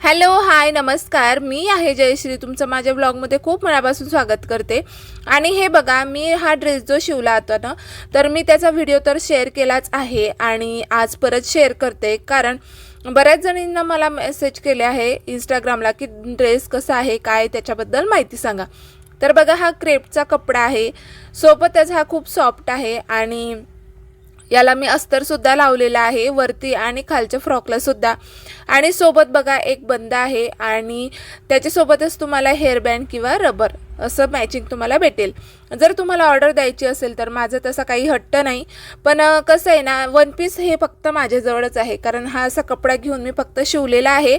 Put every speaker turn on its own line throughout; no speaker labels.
Hello hi नमस्कार. मी आहे जयश्री. तुमचं माझ्या ब्लॉगमध्ये खूप मनापासून स्वागत करते. आणि हे बघा मी हा ड्रेस जो शिवला होता ना तर मी त्याचा व्हिडिओ तर शेअर केलाच आहे आणि आज परत शेअर करते. कारण बऱ्याच जणींना मला मेसेज केले आहे इंस्टाग्रामला की ड्रेस कसा आहे काय त्याच्याबद्दल माहिती सांगा. तर बघा हा क्रेपचा कपडा आहे. सोबतच हा खूप सॉफ्ट आहे आणि याला मी अस्तरसुद्धा लावलेला आहे वरती आणि खालच्या फ्रॉकला सुद्धा. आणि सोबत बघा एक बंद आहे आणि त्याच्यासोबतच तुम्हाला हेअरबँड किंवा रबर असं मॅचिंग तुम्हाला भेटेल. जर तुम्हाला ऑर्डर द्यायची असेल तर माझं तसा काही हट्ट नाही. पण कसं आहे ना वन पीस हे फक्त माझ्याजवळच आहे. कारण हा असा कपडा घेऊन मी फक्त शिवलेला आहे.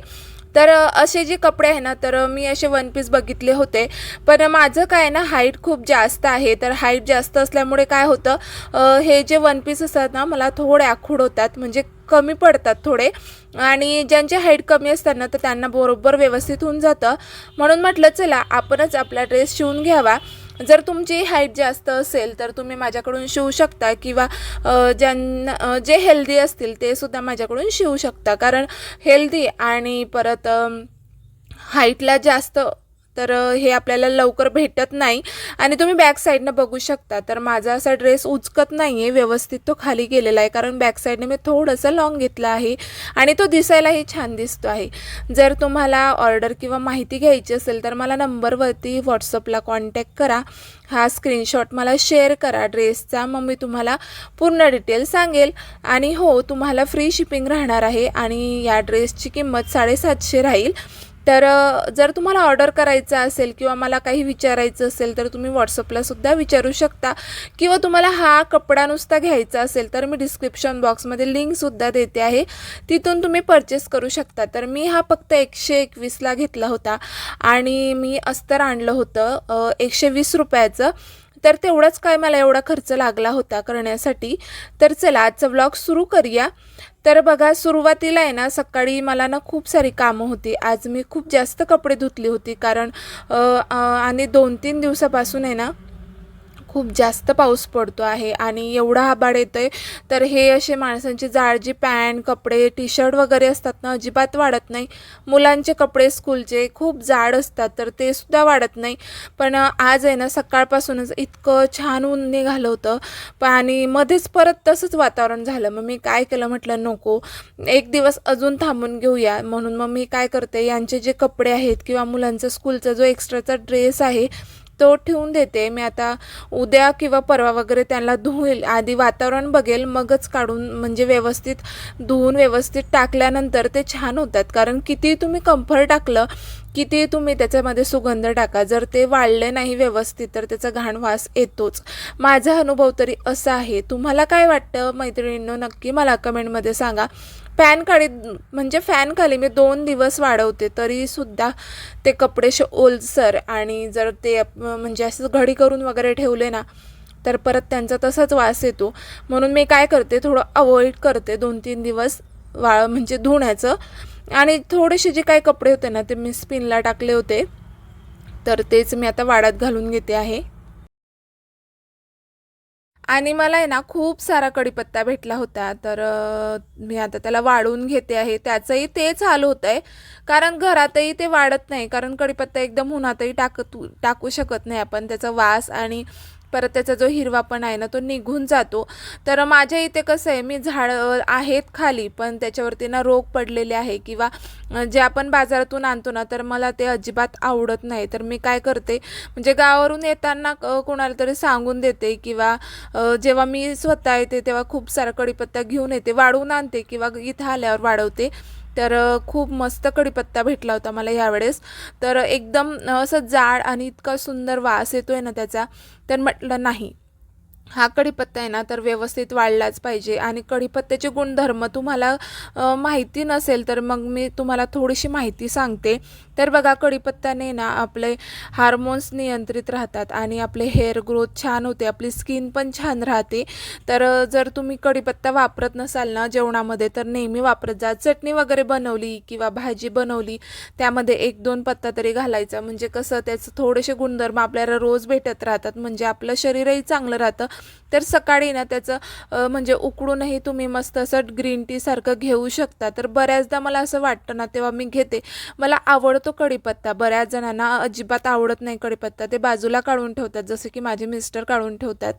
तर असे जे कपडे आहे ना तर मी असे वन पीस बघितले होते. पण माझं काय आहे ना हाईट खूप जास्त आहे. तर हाईट जास्त असल्यामुळे काय होतं हे जे वन पीस असतात ना मला थोडे आखूड होतात. म्हणजे कमी पडतात थोडे. आणि ज्यांचे हाईट कमी असतात ना तर त्यांना बरोबर व्यवस्थित होऊन जातं. म्हणून म्हटलं चला आपणच आपला ड्रेस शिवून घ्यावा. जर तुमची हाईट जास्त असेल तर तुम्ही माझ्याकडून शिवू शकता किंवा ज्यांना जे हेल्दी असतील ते सुद्धा माझ्याकडून शिवू शकता. कारण हेल्दी आणि परत हाईटला जास्त तर हे आपल्याला लवकर भेटत नाही. आणि तुम्ही बॅक साईडनं बघू शकता. तर माझा असा ड्रेस उचकत नाही आहे व्यवस्थित तो खाली गेलेला आहे. कारण बॅक साईडने मी थोडंसं लॉंग घेतला आहे. आणि तो दिसायलाही छान दिसतो आहे. जर तुम्हाला ऑर्डर किंवा माहिती घ्यायची असेल तर मला नंबरवरती व्हॉट्सअपला कॉन्टॅक्ट करा. हा स्क्रीनशॉट मला शेअर करा. ड्रेसचा मग मी तुम्हाला पूर्ण डिटेल सांगेल. आणि हो तुम्हाला फ्री शिपिंग राहणार आहे. आणि या ड्रेसची किंमत साडेसातशे राहील. तर जर तुम्हाला ऑर्डर करायचं असेल किंवा मला काही विचारायचं असेल तर तुम्ही व्हॉट्सअपला सुद्धा विचारू शकता. किंवा तुम्हाला हा कपडा नुसता घ्यायचा असेल तर मी डिस्क्रिप्शन बॉक्समध्ये लिंकसुद्धा देते आहे. तिथून तुम्ही परचेस करू शकता. तर मी हा फक्त एकशे एकवीसला घेतला होता. आणि मी अस्तर आणलं होतं एकशे वीस रुपयाचं. तर तेवढाच काय मला एवढा खर्च लागला होता करण्यासाठी. तर चला आजचा व्लॉग सुरू करूया. तर बघा सुरुवातीला आहे ना सकाळी मला ना खूप सारी कामं होती. आज मी खूप जास्त कपडे धुतली होती कारण आणि दोन तीन दिवसापासून आहे ना खूप जास्त पाऊस पडतो आहे आणि एवढा आबाड येतो आहे तर हे असे माणसांची जाळजी पॅन्ट कपडे टी शर्ट वगैरे असतात ना अजिबात वाढत नाही. मुलांचे कपडे स्कूलचे खूप जाड असतात तर ते सुद्धा वाढत नाही. पण आज आहे ना सकाळपासूनच इतकं छान ऊन निघालं होतं. आणि मध्येच परत तसंच वातावरण झालं. मग मी काय केलं? म्हटलं नको. एक दिवस अजून थांबून घेऊया. म्हणून मग मी काय करते? यांचे जे कपडे आहेत किंवा मुलांचा स्कूलचा जो एक्स्ट्राचा ड्रेस आहे तो ठेवून देते. मी आता उद्या किंवा परवा वगैरे त्यांना धुईल आधी वातावरण बघेल मगच काढून म्हणजे व्यवस्थित धुवून व्यवस्थित टाकल्यानंतर ते छान होतात. कारण किती तुम्ही कम्फर्ट टाकलं किती तुम्ही त्याच्यामध्ये सुगंध टाका जर ते वाळले नाही व्यवस्थित तर त्याचा घाण वास येतोच. माझा अनुभव तरी असा आहे. तुम्हाला काय वाटतं मैत्रिणींनो? नक्की मला कमेंटमध्ये सांगा. फॅन खाली म्हणजे फॅन खाली मी दोन दिवस वाढवते तरीसुद्धा ते कपडे ओलसर आणि जर ते म्हणजे असं घडी करून वगैरे ठेवले ना तर परत त्यांचा तसाच वास येतो. म्हणून मी काय करते थोडं अवॉइड करते दोन तीन दिवस वाळ म्हणजे धुण्याचं. आणि थोडेसे जे काही कपडे होते ना ते मी स्पिनला टाकले होते. तर तेच मी आता वाड्यात घालून घेते आहे. आणि मला आहे ना खूप सारा कढीपत्ता भेटला होता. तर मी आता त्याला वाढून घेते आहे. त्याचंही तेच हाल होत आहे कारण घरातही ते वाढत नाही. कारण कढीपत्ता एकदम उन्हातही टाकत टाकू शकत नाही आपण. त्याचा वास आणि परत त्याचा जो हिरवा पण आहे ना तो निघून जातो. तर माझ्या इथे कसं आहे मी झाडं आहेत खाली पण त्याच्यावरती ना रोग पडलेले आहे किंवा जे आपण बाजारातून आणतो ना तर मला ते अजिबात आवडत नाही. तर मी काय करते म्हणजे गावावरून येताना कोणाला तरी सांगून देते किंवा जेव्हा मी स्वतः येते तेव्हा खूप सारा कढीपत्ता घेऊन येते वाढवून आणते किंवा इथं आल्यावर वाढवते. तर खूप मस्त कढीपत्ता भेटला होता मला यावेळेस तर एकदम असं जाड आणि इतका सुंदर वास येतो आहे ना त्याचा तर म्हटलं नाही. हा कढीपत्ता आहे ना तर व्यवस्थित वाढलाच पाहिजे आणि कढीपत्त्याचे गुणधर्म तुम्हाला माहिती नसेल तर मग मी तुम्हाला थोडीशी माहिती सांगते. तर बघा कढीपत्त्याने ना आपले हार्मोन्स नियंत्रित राहतात आणि आपले हेअर ग्रोथ छान होते आपली स्किन पण छान राहते. तर जर तुम्ही कढीपत्ता वापरत नसाल ना जेवणामध्ये तर नेहमी वापरत जा. चटणी वगैरे बनवली किंवा भाजी बनवली त्यामध्ये एक दोन पत्ता तरी घालायचा. म्हणजे कसं त्याचं थोडेसे गुणधर्म आपल्याला रोज भेटत राहतात. म्हणजे आपलं शरीरही चांगलं राहतं. तर सकाळी ना त्याचं म्हणजे उकडूनही तुम्ही मस्त असं ग्रीन टीसारखं घेऊ शकता. तर बऱ्याचदा मला असं वाटतं ना तेव्हा मी घेते. मला आवडतो तो कढीपत्ता. बऱ्याच जणांना अजिबात आवडत नाही कढीपत्ता. ते बाजूला काढून ठेवतात जसं की माझे मिस्टर काढून ठेवतात.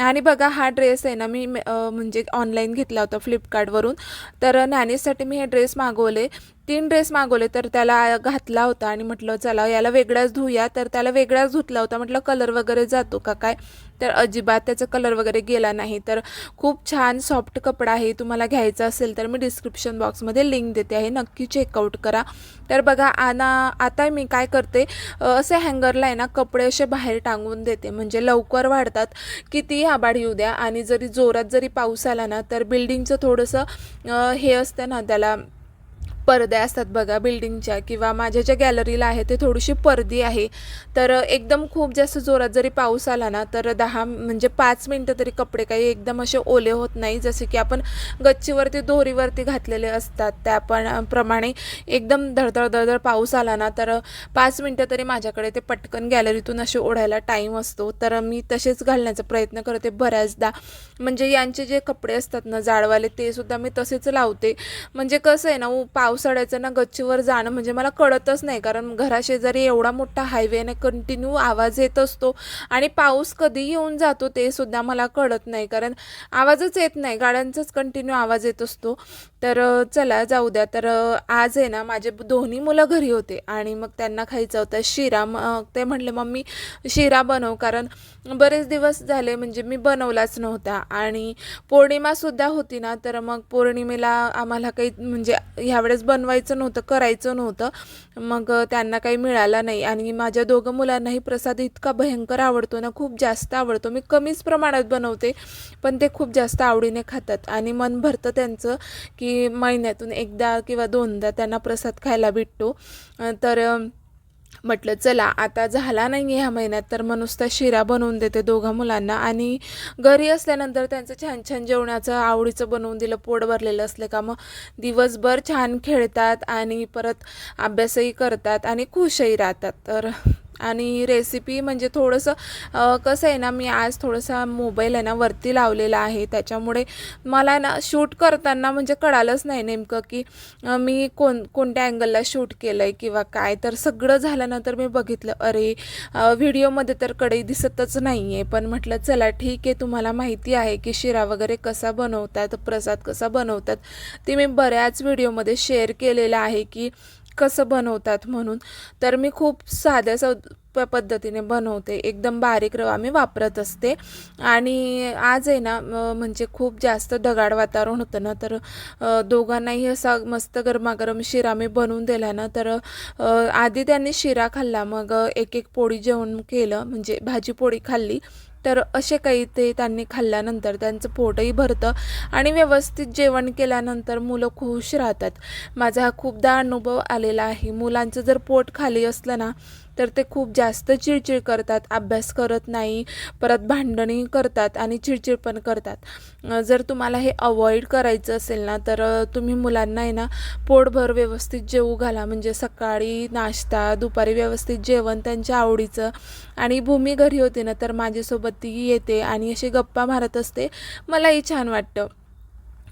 आणि बघा हा ड्रेस आहे ना मी म्हणजे ऑनलाईन घेतला होता फ्लिपकार्टवरून तर नॅनीसाठी मी हे ड्रेस मागवले. तीन ड्रेस मागवले तर त्याला घातला होता आणि म्हटलं चला याला वेगळाच धुया. तर त्याला वेगळाच धुतला होता. म्हटलं कलर वगैरे जातो का काय? तर अजिबात त्याचा कलर वगैरे गेला नाही. तर खूप छान सॉफ्ट कपडा आहे तुम्हाला घ्यायचा असेल तर मी डिस्क्रिप्शन बॉक्समध्ये लिंक देते आहे. नक्की चेकआउट करा. तर बघा आना आता मी काय करते असे हँगरला आहे ना कपडे असे बाहेर टांगून देते. म्हणजे लवकर वाढतात किती आबाड येऊ द्या. आणि जरी जोरात जरी पाऊस आला ना तर बिल्डिंगचं थोडंसं हे असतं ना त्याला पडद्या असतात बघा बिल्डिंगच्या किंवा माझ्या ज्या गॅलरीला आहे ते थोडीशी पर्दी आहे. तर एकदम खूप जास्त जोरात जरी पाऊस आला ना तर दहा म्हणजे पाच मिनटं तरी कपडे काही एकदम असे ओले होत नाही. जसे की आपण गच्चीवरती दोरीवरती घातलेले असतात त्या पण प्रमाणे एकदम धडधड धडधड पाऊस आला ना तर पाच मिनटं तरी माझ्याकडे ते पटकन गॅलरीतून असे ओढायला टाईम असतो. तर मी तसेच घालण्याचा प्रयत्न करते बऱ्याचदा. म्हणजे यांचे जे कपडे असतात ना जाडवाले ते सुद्धा मी तसेच लावते. म्हणजे कसं आहे ना उ- पावसाळ्याचं ना गच्चीवर जाणं म्हणजे मला कळतच नाही. कारण घराशेजारी एवढा मोठा हायवे आणि कंटिन्यू आवाज येत असतो आणि पाऊस कधी येऊन जातो ते सुद्धा मला कळत नाही. कारण आवाजच येत नाही. गाड्यांचाच कंटिन्यू आवाज येत असतो. तर चला जाऊ द्या. तर आज आहे ना माझे दोन्ही मुलं घरी होते आणि मग त्यांना खायचं होतं शिरा. मग ते म्हटले मम्मी शिरा बनव. कारण बरेच दिवस झाले म्हणजे मी बनवलाच नव्हता आणि पौर्णिमासुद्धा होती ना तर मग पौर्णिमेला आम्हाला काही म्हणजे ह्यावेळेस बनवायचं नव्हतं करायचं नव्हतं. मग त्यांना काही मिळालं नाही आणि माझ्या दोघं मुलांनाही प्रसाद इतका भयंकर आवडतो ना खूप जास्त आवडतो. मी कमीच प्रमाणात बनवते पण ते खूप जास्त आवडीने खातात आणि मन भरतं त्यांचं की महिन्यातून एकदा किंवा दोनदा त्यांना प्रसाद खायला भेटतो. तर म्हटलं चला आता झाला नाही आहे ह्या महिन्यात तर मग नुसता शिरा बनवून देते दोघा मुलांना. आणि घरी असल्यानंतर त्यांचं छान छान जेवणाचं आवडीचं बनवून दिलं पोट भरलेलं असलं का मग दिवसभर छान खेळतात आणि परत अभ्यासही करतात आणि खुशही राहतात. तर आणि रेसिपी म्हणजे थोडंसं कसं आहे ना मी आज थोडंसं मोबाईल आहे ना वरती लावलेला आहे. त्याच्यामुळे मला ना शूट करताना म्हणजे कळालंच नाही नेमकं की मी कोण कोणत्या अँगलला शूट केलं आहे किंवा काय. तर सगळं झाल्यानंतर मी बघितलं अरे व्हिडिओमध्ये तर कढई दिसतच नाही आहे पण म्हटलं चला ठीक आहे तुम्हाला माहिती आहे की शिरा वगैरे कसा बनवतात प्रसाद कसा बनवतात. ते मी बऱ्याच व्हिडिओमध्ये शेअर केलेलं आहे की कसं बनवतात म्हणून. तर मी खूप साध्या स प पद्धतीने बनवते. एकदम बारीक रवा मी वापरत असते. आणि आज आहे ना म- म्हणजे खूप जास्त ढगाळ वातावरण होतं ना तर दोघांनाही असा मस्त गरमागरम शिरा मी बनवून दिला ना तर आधी त्यांनी शिरा खाल्ला मग एक एक पोळी जेवण केलं म्हणजे भाजी पोळी खाल्ली. तर असे काही ते त्यांनी खाल्ल्यानंतर त्यांचं पोटही भरतं आणि व्यवस्थित जेवण केल्यानंतर मुलं खुश राहतात. माझा हा खूपदा अनुभव आलेला आहे. मुलांचं जर पोट खाली असलं ना तर ते खूप जास्त चिडचिड करतात अभ्यास करत नाही परत भांडणी करतात आणि चिडचिड पण करतात. जर तुम्हाला हे अवॉइड करायचं असेल ना तर तुम्ही मुलांना आहे ना पोटभर व्यवस्थित जेवू घाला. म्हणजे सकाळी नाश्ता दुपारी व्यवस्थित जेवण त्यांच्या आवडीचं. आणि भूमी घरी होते ना तर माझ्यासोबत ती येते आणि अशी गप्पा मारत असते. मलाही छान वाटतं.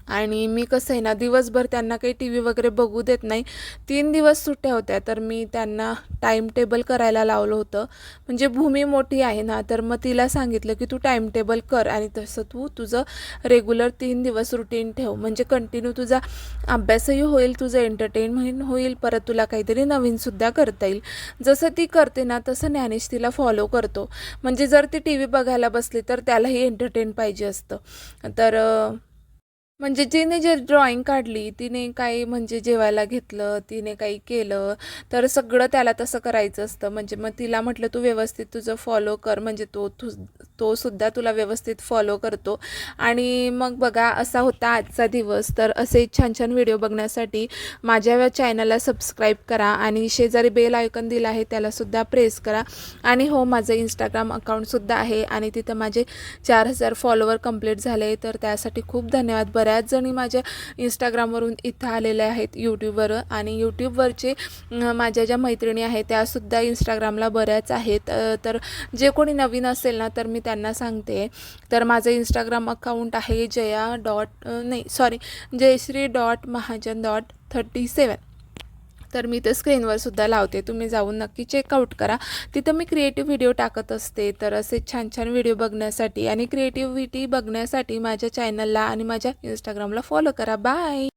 आणि मी कसं आहे ना दिवसभर त्यांना काही टी व्ही वगैरे बघू देत नाही. तीन दिवस सुट्ट्या होत्या तर मी त्यांना टाईम टेबल करायला लावलं होतं. म्हणजे भूमी मोठी आहे ना तर मग तिला सांगितलं की तू टाईम टेबल कर आणि तसं तू तुझं रेग्युलर तीन दिवस रुटीन ठेव. म्हणजे कंटिन्यू तुझा अभ्यासही होईल तुझं एंटरटेनमेंट होईल परत तुला काहीतरी नवीनसुद्धा करता येईल. जसं ती करते ना तसं ज्ञानेश तिला फॉलो करतो. म्हणजे जर ती टी व्ही बघायला बसली तर त्यालाही एंटरटेन पाहिजे असतं. तर म्हणजे जिने जे ड्रॉइंग काढली तिने काही म्हणजे जेवायला घेतलं तिने काही केलं तर सगळं त्याला तसं करायचं असतं. म्हणजे मग तिला म्हटलं तू व्यवस्थित तुझं फॉलो कर. म्हणजे तो तू तो सुद्धा तुला व्यवस्थित फॉलो करतो. आणि मग बघा असा होता आजचा दिवस. तर असे छान छान व्हिडिओ बघण्यासाठी माझ्या चॅनलला सबस्क्राईब करा आणि शेजारी बेल आयकन दिला आहे त्यालासुद्धा प्रेस करा. आणि हो माझं इंस्टाग्राम अकाउंटसुद्धा आहे आणि तिथं माझे चार हजार फॉलोवर कंप्लीट झाले तर त्यासाठी खूप धन्यवाद. बऱ्याच जणी माझ्या इंस्टाग्रामवरून इथं आलेल्या आहेत यूट्यूबवर आणि यूट्यूबवरचे माझ्या ज्या मैत्रिणी आहेत त्यासुद्धा इंस्टाग्रामला बऱ्याच आहेत. तर जे कोणी नवीन असेल ना तर मी त्या त्यांना सांगते. तर माझं इंस्टाग्राम अकाउंट आहे जया डॉट नाही sorry Jayashree dot Mahajan dot thirty seven तर मी ते स्क्रीनवर सुद्धा लावते. तुम्ही जाऊन नक्की चेकआउट करा. तिथं मी क्रिएटिव्ह व्हिडिओ टाकत असते. तर असे छान छान व्हिडिओ बघण्यासाठी आणि क्रिएटिव्हिटी बघण्यासाठी माझ्या चॅनलला आणि माझ्या इंस्टाग्रामला फॉलो करा. बाय